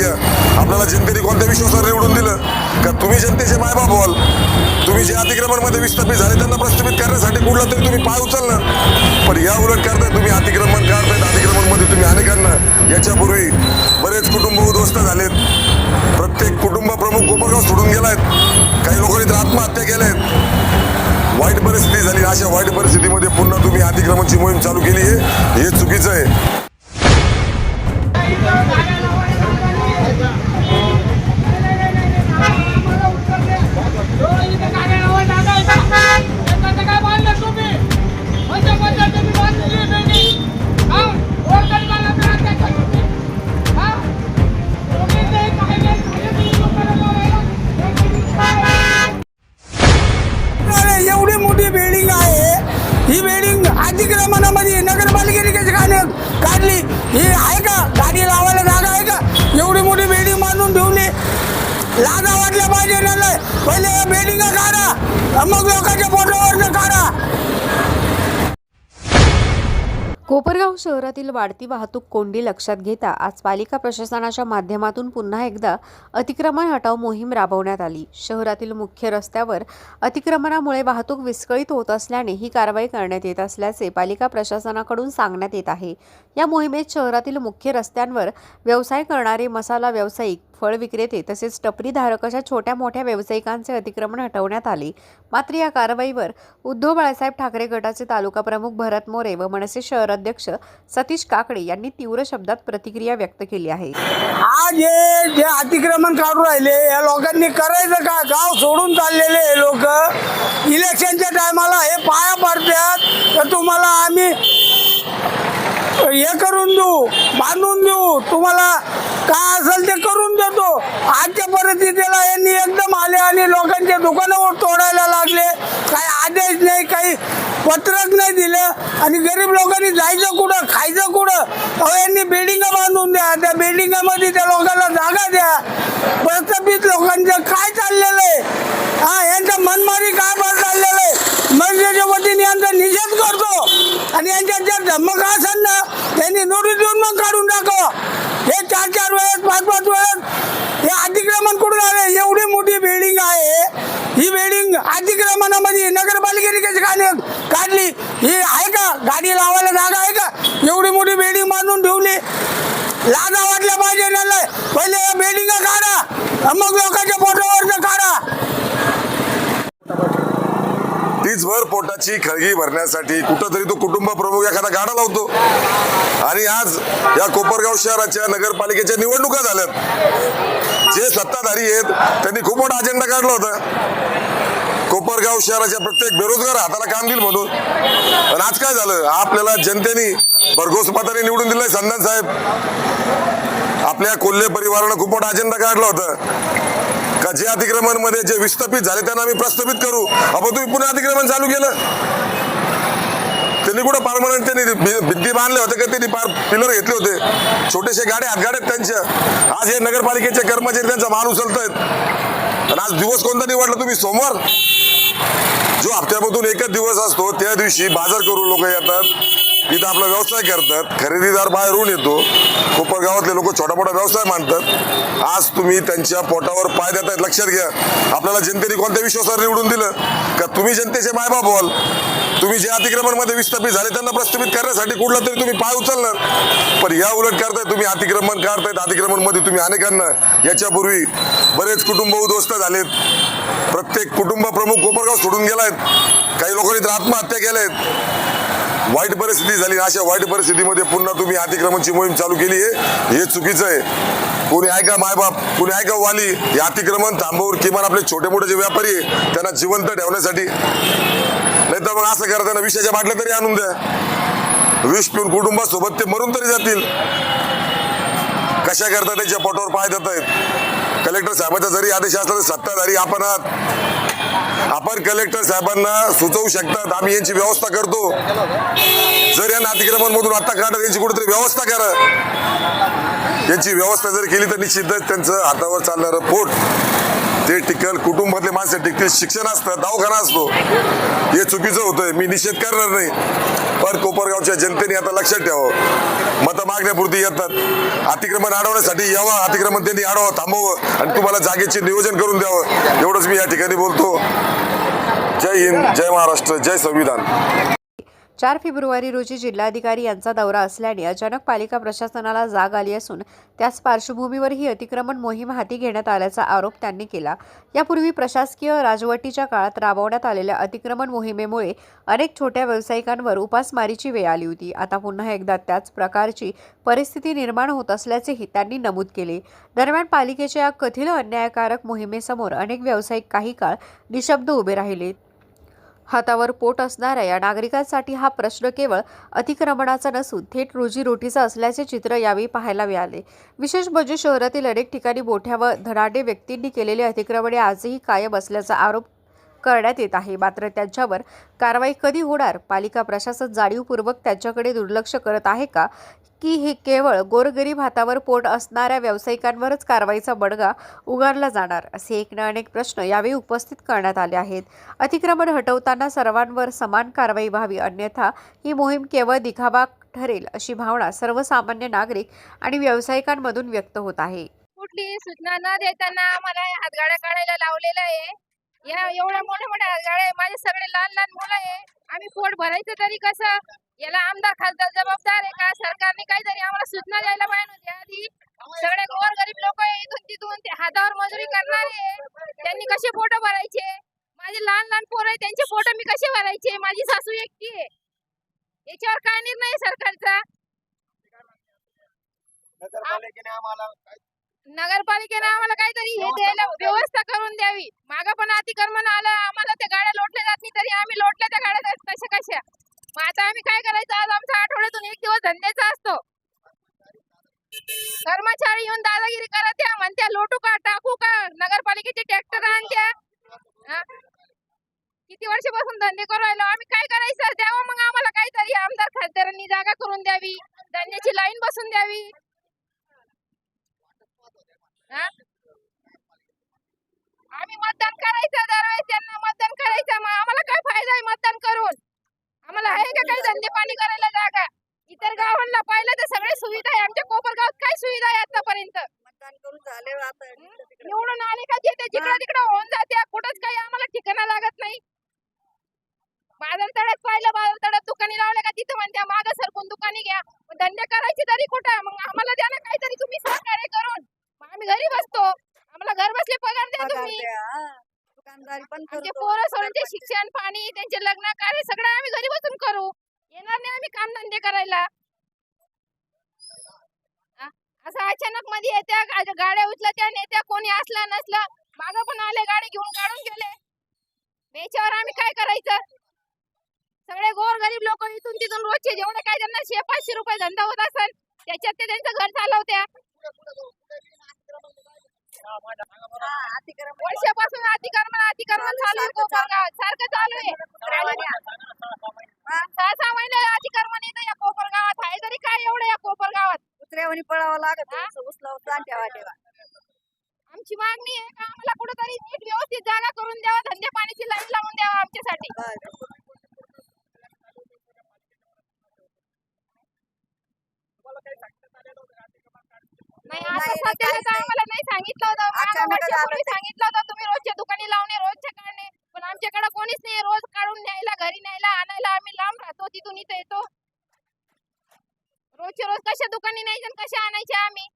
घ्या आपल्याला जनतेने कोणत्या विश्वासावर निवडून दिलं? का तुम्ही जनतेचे मायबाप व्हाल? तुम्ही जे अतिक्रमणमध्ये विस्थापित झाले त्यांना प्रस्थापित करण्यासाठी कुठला तरी तुम्ही पाय उचलणार पण या उलट करताय तुम्ही अतिक्रमण काढतायत अतिक्रमणमध्ये तुम्ही अनेकांना याच्यापूर्वी बरेच कुटुंब उद्ध्वस्त झालेत. प्रत्येक कुटुंब प्रमुख कोपरगाव सोडून गेलायत. काही लोकांनी तर आत्महत्या केल्यात. वाईट परिस्थिती झाली. अशा वाईट परिस्थितीमध्ये पुन्हा तुम्ही अतिक्रमणची मोहीम चालू केली आहे. हे चुकीचं आहे. काढली ही आहे का? गाडी लावायला जागा आहे का? एवढी मोठी बिल्डिंग बांधून ठेवली. लाजा वाटल्या पाहिजे लय. पहिले बिल्डिंग काढा. मग लोकांच्या फोटोवर काढा. कोपरगाव शहरातील वाढती वाहतूक कोंडी लक्षात घेता आज पालिका प्रशासनाच्या माध्यमातून पुन्हा एकदा अतिक्रमण हटाव मोहीम राबवण्यात आली. शहरातील मुख्य रस्त्यावर अतिक्रमणामुळे वाहतूक विस्कळीत होत असल्याने ही कारवाई करण्यात येत असल्याचे पालिका प्रशासनाकडून सांगण्यात येत आहे. या मोहिमेत शहरातील मुख्य रस्त्यांवर व्यवसाय करणारे मसाला व्यावसायिक फळ विक्रेते तसेच टपरीधारक अशा छोट्या मोठ्या व्यावसायिकांचे अतिक्रमण हटवण्यात आले. मात्र या कारवाईवर उद्धव बाळासाहेब ठाकरे गटाचे तालुका प्रमुख भरत मोरे व मनसे शहराध्यक्ष सतीश काकडे यांनी तीव्र शब्दात प्रतिक्रिया व्यक्त केली आहे. आज हे जे अतिक्रमण काढून राहिले या लोकांनी करायचं का? गाव सोडून चाललेले हे लोक. इलेक्शनच्या टायमाला हे पाया पडतात. तर तुम्हाला आम्ही हे करून देऊ बांधून देऊ. तुम्हाला काय असेल ते करून देतो. आजच्या परिस्थितीला यांनी एकदम आले आणि लोकांचे दुकानं तोडायला लागले. काही आदेश नाही काही पत्रक नाही दिलं. आणि गरीब लोकांनी जायचं कुठं खायचं कुठं? अहो यांनी बिल्डिंग बांधून द्या. त्या बिल्डिंगामध्ये त्या लोकांना जागा द्या. प्रस्थापित लोकांचं काय चाललंय आहे हा यांचं मनमारी काय बरं चाललेलं आहे मनसेच्या वतीने यांचा निषेध करतो आणि यांच्या ज्या धमक असेल ना त्यांनी नोटीस देऊन मग काढून टाकावं हे चार चार वेळेस पाच पाच वेळेस हे अतिक्रमण कुठून आले एवढी मोठी बिल्डिंग आहे ही बिल्डिंग अतिक्रमणामध्ये नगरपालिकेने कशी काढली काढली हे आहे का? गाडी लावायला जागा आहे का? एवढी मोठी बिल्डिंग बांधून ठेवली. लाजा वाटल्या पाहिजे नाही पहिले बिल्डिंग काढा. मग लोकांच्या पोटावर काढा. तीच भर पोटाची खळगी भरण्यासाठी कुठंतरी तो कुटुंब प्रमुख एखादा गाडा लावतो. आणि आज या कोपरगाव शहराच्या नगरपालिकेच्या निवडणुका झाल्यात. जे सत्ताधारी आहेत त्यांनी खूप मोठा अजेंडा काढला होता. कोपरगाव शहराच्या प्रत्येक बेरोजगार हाताला काम देईल म्हणून. पण आज काय झालं? आपल्याला जनतेने भरघोस मताने निवडून दिलंय संदन साहेब. आपल्या कोल्हे परिवारानं खूप मोठा अजेंडा काढला होता. का जे अतिक्रमणमध्ये जे विस्थापित झाले त्यांना आम्ही प्रस्थापित करू? आपण तुम्ही पुन्हा अतिक्रमण चालू केलं? त्यांनी कुठं परमनंट त्यांनी भिंती बांधले होते का त्यांनी पार पिलर घेतले होते? छोटेसे गाडे हातगाड्यात त्यांच्या. आज हे नगरपालिकेचे कर्मचारी त्यांचा माल उचलतायत. आणि आज दिवस कोणता निवडला तुम्ही? सोमवार? जो हप्त्यामधून एकच दिवस असतो त्या दिवशी बाजार करून लोक येतात. इथं आपला व्यवसाय करतात. खरेदीदार बाहेरून येतो. कोपरगावातले लोक छोटा मोठा व्यवसाय मानतात आज तुम्ही त्यांच्या पोटावर पाय देतायत लक्षात घ्या. आपल्याला जनतेने कोणत्या विश्वासावर निवडून दिलं? का तुम्ही जनतेचे मायबाप व्हाल? तुम्ही जे अतिक्रमणमध्ये विस्थापित झाले त्यांना प्रस्थापित करण्यासाठी कुठला तरी तुम्ही पाय उचलणार? पण या उलट करताय तुम्ही अतिक्रमण करतायत अतिक्रमणमध्ये तुम्ही अनेकांना याच्यापूर्वी बरेच कुटुंब उद्ध्वस्त झालेत. प्रत्येक कुटुंब प्रमुख कोपरगाव सोडून गेलायत. काही लोकांनी तर आत्महत्या केल्यात. वाईट परिस्थिती झाली अशा वाईट परिस्थितीमध्ये पुन्हा तुम्ही अतिक्रमणची मोहीम चालू केली आहे. हे चुकीचं आहे. कोणी ऐका मायबाप कोणी ऐका वाली हे अतिक्रमण थांबवून किमान आपले छोटे मोठे जे व्यापारी आहे त्यांना जिवंत ठेवण्यासाठी. नाही तर मग असं करा त्यांना विषयाच्या बाटल्या तरी आणून द्या. विष पिऊन कुटुंबासोबत ते मरून तरी जातील. कशा करता त्यांच्या पोटावर पाय देत आहेत कलेक्टर साहेबाचा जरी आदेश असला तर सत्ताधारी आपण आहात. आपण कलेक्टर साहेबांना सुचवू शकतात. आम्ही यांची व्यवस्था करतो. जर यांना अतिक्रमण मधून आता काढत यांची कुठेतरी व्यवस्था करा. यांची व्यवस्था जर केली तर निश्चितच त्यांचं हातावर चालणारं पोट ते टिकल कुटुंबातले माणसं टिकतील. शिक्षण असतं दवाखाना असतो. हे चुकीचं होतंय. मी निषेध करणार नाही. पण कोपरगावच्या जनतेने आता लक्षात ठेवावं मतं मागण्यापुरती येतात. अतिक्रमण अडवण्यासाठी यावं अतिक्रमण त्यांनी अडवावं थांबवावं आणि तुम्हाला जागेचे नियोजन करून द्यावं. एवढंच मी या ठिकाणी बोलतो. जय हिंद जय महाराष्ट्र जय संविधान. चार फेब्रुवारी रोजी जिल्हाधिकारी यांचा दौरा असल्याने अचानक पालिका प्रशासनाला जाग आली असून त्याच पार्श्वभूमीवर ही अतिक्रमण मोहीम हाती घेण्यात आल्याचा आरोप त्यांनी केला. यापूर्वी प्रशासकीय राजवटीच्या काळात राबवण्यात आलेल्या अतिक्रमण मोहिमेमुळे अनेक छोट्या व्यावसायिकांवर उपासमारीची वेळ आली होती. आता पुन्हा एकदा त्याच प्रकारची परिस्थिती निर्माण होत असल्याचेही त्यांनी नमूद केले. दरम्यान पालिकेच्या या कथित अन्यायकारक मोहिमेसमोर अनेक व्यावसायिक काही काळ निशब्द उभे राहिले. हातावर पोट असणाऱ्या या नागरिकांसाठी हा प्रश्न केवळ अतिक्रमणाचा नसून थेट रोजीरोटीचा असल्याचे चित्र यावेळी पाहायला मिळाले. विशेष म्हणजे शहरातील अनेक ठिकाणी मोठ्या व धनाढ्य व्यक्तींनी केलेले अतिक्रमणे आजही कायम असल्याचा आरोप करण्यात येत आहे. मात्र त्यांच्यावर कारवाई कधी होणार? पालिका प्रशासन जाणीवपूर्वक त्यांच्याकडे दुर्लक्ष करत आहे का? की हे केवळ गोरगरीब हातावर पोट असणाऱ्या व्यावसायिकांवरच कारवाईचा बडगा उगारला जाणार? असे एक ना अनेक प्रश्न यावेळी उपस्थित करण्यात आले आहेत. अतिक्रमण हटवताना सर्वांवर समान कारवाई व्हावी अन्यथा ही मोहीम केवळ दिखावा ठरेल अशी भावना सर्वसामान्य नागरिक आणि व्यावसायिकांमधून व्यक्त होत आहे. कुठली सूचना न देताना आम्हाला या हातगाड्या काढायला लावलेलं आहे. या एवढ्या मोठ्या मोठ्या गाड्या माझे सगळे लहान लहान मुलं आहे. आम्ही पोट भरायचं तरी कसं? याला आमदार खासदार जबाबदार आहे का? सरकारने काहीतरी आम्हाला सूचना द्यायला पाहिजे होती आधी. सगळे गोर गरीब लोक इथून तिथून. ते हातावर मजुरी करणारे त्यांनी कसे पोट भरायचे? माझे लहान लहान पोर आहे त्यांचे फोटो मी कसे भरायचे? माझी सासू एकटी आहे. याच्यावर काय निर्णय सरकारचा? नगरपालिकेने आम्हाला काहीतरी हे द्यायला व्यवस्था करून द्यावी. मागं पण अतिक्रमण आलं आम्हाला त्या गाड्या लोटल्या जात नाही तरी आम्ही लोटल्या त्या गाड्या कशा कशा. मग आता आम्ही काय करायचं? आज आमचा आठवड्यातून एक दिवस धंद्याचा असतो. कर्मचारी येऊन दादागिरी करत या म्हणत्या लोटू का टाकू का? नगरपालिकेचे ट्रॅक्टर आणत्या किती वर्षापासून धंदे करू राहिलो? आम्ही काय करायचं? द्यावं मग आम्हाला काहीतरी. आमदार खासदारांनी जागा करून द्यावी. धंद्याची लाईन बसून द्यावी. आम्ही मतदान करायचं दरवेळेस त्यांना मतदान करायचं. मग आम्हाला काय फायदा आहे मतदान करून? आम्हाला आहे का काही धंदे पाणी करायला जागा? इतर गावांना पाहिलं तर सगळे सुविधा आहे. आमच्या कोपरगावात काय सुविधा आहे आतापर्यंत? मतदान करून झाले आता. निवडून आले का जे ते जिकडे तिकडे होऊन जाते कुठंच काही आम्हाला ठिकाणा लागत नाही बाजार तळ्यात पाहिलं बाजार तळ्यात दुकानी लावले का तिथं म्हणत्या मागं सरकून दुकानी घ्या मग धंदे करायचे तरी कुठं मग आम्हाला द्या ना काहीतरी तुम्ही सहकार्य करून मग आम्ही घरी बसतो आम्हाला घर बसले पगार द्या तुम्ही दुकानदारी पण आमचे करतो पोरं सोरांचे शिक्षण पाणी त्यांचे लग्न कार्य सगळं आम्ही घरी बसून करू. येणार नाही आम्ही काम धंदे करायला? असं अचानक मध्ये येत्या गाड्या उचलत्या नेत्या कोणी असला नसला मागं पण आले गाडी घेऊन काढून गेले. याच्यावर आम्ही काय करायचं? सगळे गोर गरीब लोक इथून तिथून रोजचे जेवढे काय त्यांना शे पाचशे रुपये धंदा होत असेल त्याच्यात ते त्यांचं घर चालवत्या. वर्षापासून अतिक्रमण अतिक्रमण चालू आहे कोपरगावात सारखं चालू आहे. सहा सहा महिने अतिक्रमण येतं या कोपरगावात. आहे तरी काय एवढं या कोपरगावात? कुत्र्यावानी पळावं लागत? उचलावं ठेवा ठेवा. आमची मागणी आहे का? आम्हाला कुठेतरी नीट व्यवस्थित जागा करून द्यावा धंदे पाण्याची लाईन लावून द्यावा आमच्यासाठी. नाही तर. आम्हाला नाही सांगितलं होतं. सांगितलं होतं. तुम्ही रोजच्या दुकानी लावणे रोजच्या काढणे. पण आमच्याकडे कोणीच नाही रोज काढून न्यायला घरी न्यायला आणायला. आम्ही लांब राहतो तिथून इथं येतो. रोजच्या रोज कशा दुकानी न्यायचे आणि कशा आणायचे आम्ही?